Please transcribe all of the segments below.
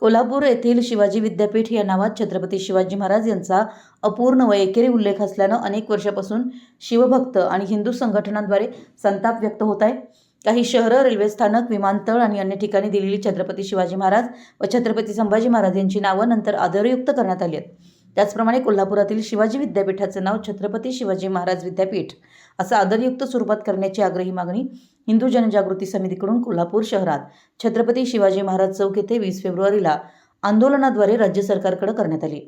कोल्हापूर येथील शिवाजी विद्यापीठ या नावात छत्रपती शिवाजी महाराज यांचा अपूर्ण व एकेरी उल्लेख असल्यानं अनेक वर्षापासून शिवभक्त आणि हिंदू संघटनांद्वारे संताप व्यक्त होत आहे. काही शहरं रेल्वे स्थानक विमानतळ आणि अन्य ठिकाणी दिलेली छत्रपती शिवाजी महाराज व छत्रपती संभाजी महाराज यांची नावं नंतर आदरयुक्त करण्यात आली आहेत. त्याचप्रमाणे कोल्हापुरातील शिवाजी विद्यापीठाचे नाव छत्रपती शिवाजी महाराज विद्यापीठ असं आदरयुक्त स्वरूपात करण्याची आग्रही मागणी हिंदू जनजागृती समितीकडून कोल्हापूर शहरात छत्रपती शिवाजी महाराज चौक येथे वीस फेब्रुवारीला आंदोलनाद्वारे राज्य सरकारकडे करण्यात आली.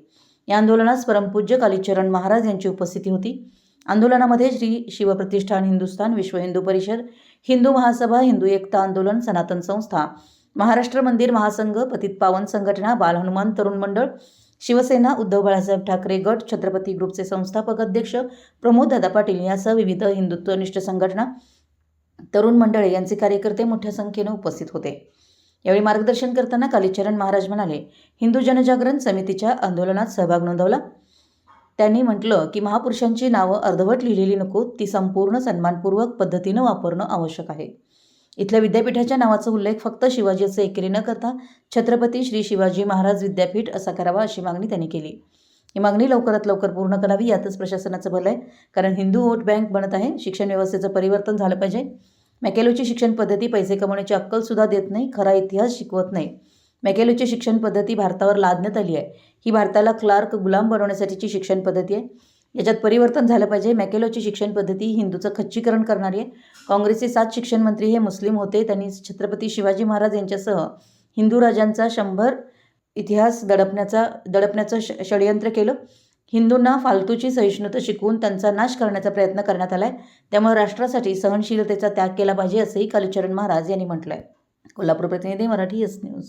या आंदोलनास परमपूज्य कालीचरण महाराज यांची उपस्थिती होती. आंदोलनामध्ये श्री शिवप्रतिष्ठान हिंदुस्थान विश्व हिंदू परिषद हिंदू महासभा हिंदू एकता आंदोलन सनातन संस्था महाराष्ट्र मंदिर महासंघ पतित पावन संघटना बाल हनुमान तरुण मंडळ शिवसेना उद्धव बाळासाहेब ठाकरे गट छत्रपती ग्रुपचे संस्थापक अध्यक्ष प्रमोद दादा पाटील यासह विविध हिंदुत्वनिष्ठ संघटना तरुण मंडळे यांचे कार्यकर्ते मोठ्या संख्येने उपस्थित होते. यावेळी मार्गदर्शन करताना कालीचरण महाराज म्हणाले हिंदू जनजागरण समितीच्या आंदोलनात सहभाग नोंदवला. त्यांनी म्हटलं की महापुरुषांची नावं अर्धवट लिहिलेली नको ती संपूर्ण सन्मानपूर्वक पद्धतीनं वापरणं आवश्यक आहे. इथल्या विद्यापीठाच्या नावाचा उल्लेख फक्त शिवाजी असं एकेरी न करता छत्रपती श्री शिवाजी महाराज विद्यापीठ असा करावा अशी मागणी त्यांनी केली. ही मागणी लवकरात लवकर पूर्ण करावी यातच प्रशासनाचं भलं आहे. कारण हिंदू वोट बँक बनत आहे शिक्षण व्यवस्थेचं परिवर्तन झालं पाहिजे. मॅकेलोची शिक्षण पद्धती पैसे कमवण्याची अक्कलसुद्धा देत नाही खरा इतिहास शिकवत नाही. मॅकेलोची शिक्षण पद्धती भारतावर लादण्यात आली आहे. ही भारताला क्लार्क गुलाम बनवण्यासाठीची शिक्षण पद्धती आहे. याच्यात परिवर्तन झालं पाहिजे. मॅकेलोची शिक्षण पद्धती ही हिंदूचं खच्चीकरण करणारी आहे. काँग्रेसचे सात शिक्षण मंत्री हे मुस्लिम होते. त्यांनी छत्रपती शिवाजी महाराज यांच्यासह हिंदू राजांचा शंभर इतिहास दडपण्याचा दडपण्याचं ष षडयंत्र केलं. हिंदूंना फालतूची सहिष्णुता शिकवून त्यांचा नाश करण्याचा प्रयत्न करण्यात आला आहे त्यामुळे राष्ट्रासाठी सहनशीलतेचा त्याग केला पाहिजे असंही कालीचरण महाराज यांनी म्हटलं आहे कोल्हापूर प्रतिनिधी मराठी एस न्यूज.